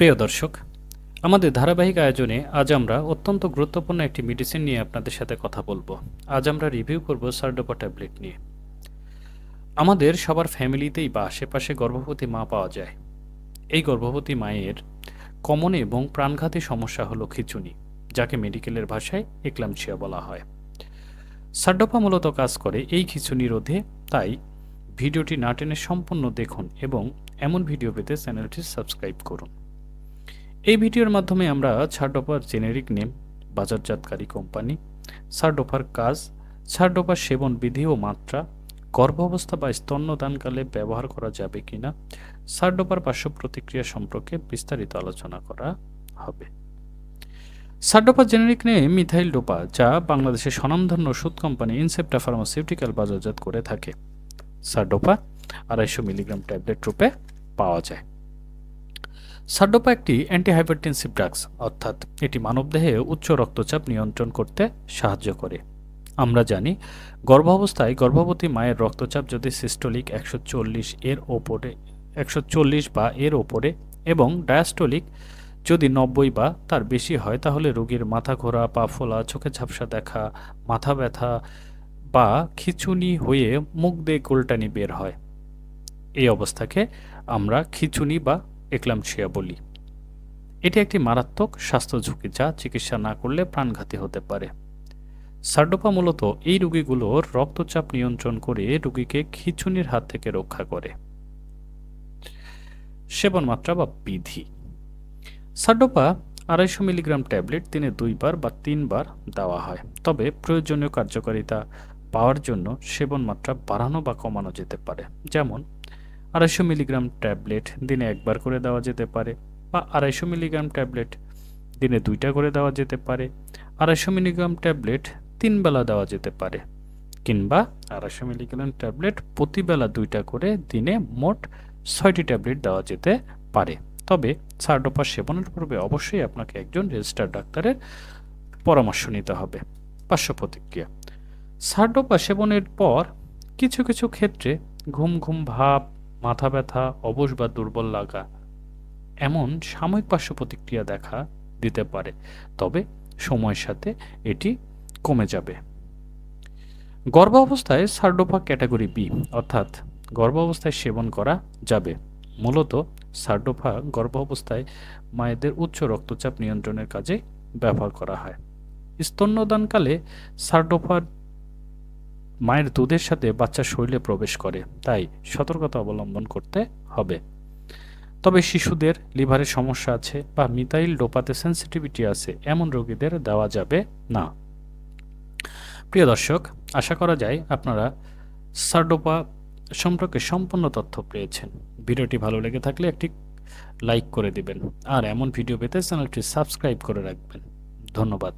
প্রিয় দর্শক, আমাদের ধারাবাহিক আয়োজনে আজ আমরা অত্যন্ত গুরুত্বপূর্ণ একটি মেডিসিন নিয়ে আপনাদের সাথে কথা বলব। আজ আমরা রিভিউ করব সার্ডোপা ট্যাবলেট নিয়ে। আমাদের সবার ফ্যামিলিতেই বা আশেপাশে গর্ভবতী মা পাওয়া যায়। এই গর্ভবতী মায়ের কমন এবং প্রাণঘাতী সমস্যা হলো খিচুনি, যাকে মেডিকেলের ভাষায় একলামচিয়া বলা হয়। সার্ডোপা মূলত কাজ করে এই খিচুনি রোধে, তাই ভিডিওটি না টেনে সম্পূর্ণ দেখুন এবং এমন ভিডিও পেতে চ্যানেলটি সাবস্ক্রাইব করুন। এই ভিডিওর মাধ্যমে আমরা ছাড়ডোপার জেনেরিক নেম, বাজারজাতকারী কোম্পানি সারডোফার কাজ সারডোফার সেবন বিধি ও মাত্রা, গর্ভাবস্থা বা স্তন্যদানকালে ব্যবহার করা যাবে কিনা সারডোপার পার্শ্ব প্রতিক্রিয়া সম্পর্কে বিস্তারিত আলোচনা করা হবে। Sardopa generic name methyl dopa, যা বাংলাদেশের স্বনামধন্য ওষুধ কোম্পানি ইনসেপ্টা ফার্মাসিউটিক্যাল বাজারজাত করে থাকে। সারডোপা আড়াইশো মিলিগ্রাম ট্যাবলেট রূপে পাওয়া যায়। সার্ডোপা একটি অ্যান্টিহাইপারটেনসিভ ড্রাগস অর্থাৎ এটি মানবদেহে উচ্চ রক্তচাপ নিয়ন্ত্রণ করতে সাহায্য করে। আমরা জানি, গর্ভাবস্থায় গর্ভবতী মায়ের রক্তচাপ যদি সিস্টোলিক একশো চল্লিশ এর ওপরে, একশো চল্লিশ বা এর ওপরে এবং ডায়াস্টোলিক যদি নব্বই বা তার বেশি হয়, তাহলে রোগীর মাথা ঘোরা, পা ফোলা, চোখে ঝাপসা দেখা, মাথা ব্যথা বা খিচুনি হয়ে মুখ দিয়ে গোলটানি বের হয়। এই অবস্থাকে আমরা খিচুনি বা একলামশিয়া বলি এটি একটি মারাত্মক স্বাস্থ্য ঝুঁকি যা চিকিৎসা না করলে প্রাণঘাতী হতে পারে। সার্ডোপা মূলত এই রোগীগুলোর রক্তচাপ নিয়ন্ত্রণ করে রোগীকে খিচুনির হাত থেকে রক্ষা করে। সেবন মাত্রা বা বিধি। সার্ডোপা আড়াইশো মিলিগ্রাম ট্যাবলেট দিনে দুইবার বা তিনবার দেওয়া হয়। তবে প্রয়োজনীয় কার্যকারিতা পাওয়ার জন্য সেবন মাত্রা বাড়ানো বা কমানো যেতে পারে। যেমন আড়াইশো মিলিগ্রাম ট্যাবলেট দিনে একবার করে দেওয়া যেতে পারে বা আড়াইশো মিলিগ্রাম ট্যাবলেট দিনে দুইটা করে দেওয়া যেতে পারে, আড়াইশো মিলিগ্রাম ট্যাবলেট তিন বেলা দেওয়া যেতে পারে কিংবা আড়াইশো মিলিগ্রাম ট্যাবলেট প্রতিবেলা দুইটা করে দিনে মোট ছয়টি ট্যাবলেট দেওয়া যেতে পারে। তবে সার্ডোপা সেবনের পূর্বে অবশ্যই আপনাকে একজন রেজিস্টার ডাক্তারের পরামর্শ নিতে হবে। পার্শ্ব প্রতিক্রিয়া সার্ডোপা সেবনের পর কিছু কিছু ক্ষেত্রে ঘুম ঘুম ভাব মাথা ব্যথা, অবশ বা দুর্বল লাগা এমন সাময়িক পার্শ্ব প্রতিক্রিয়া দেখা দিতে পারে। তবে সময়ের সাথে এটি কমে যাবে। গর্ভাবস্থায় সার্ডোপা ক্যাটাগরি বি অর্থাৎ গর্ভাবস্থায় সেবন করা যাবে। মূলত সার্ডোফা গর্ভাবস্থায় মায়েদের উচ্চ রক্তচাপ নিয়ন্ত্রণের কাজে ব্যবহার করা হয়। স্তন্যদানকালে সার্ডোফার মায়ের দুধের সাথে বাচ্চার শরীরে প্রবেশ করে, তাই সতর্কতা অবলম্বন করতে হবে। তবে শিশুদের লিভারের সমস্যা আছে বা মিথাইল ডোপাতে সেন্সিটিভিটি আছে, এমন রোগীদের দেওয়া যাবে না। প্রিয় দর্শক, আশা করা যায় আপনারা সার্ডোপা সম্পর্কে সম্পূর্ণ তথ্য পেয়েছেন। ভিডিওটি ভালো লেগে থাকলে একটি লাইক করে দিবেন, আর এমন ভিডিও পেতে চ্যানেলটি সাবস্ক্রাইব করে রাখবেন। ধন্যবাদ।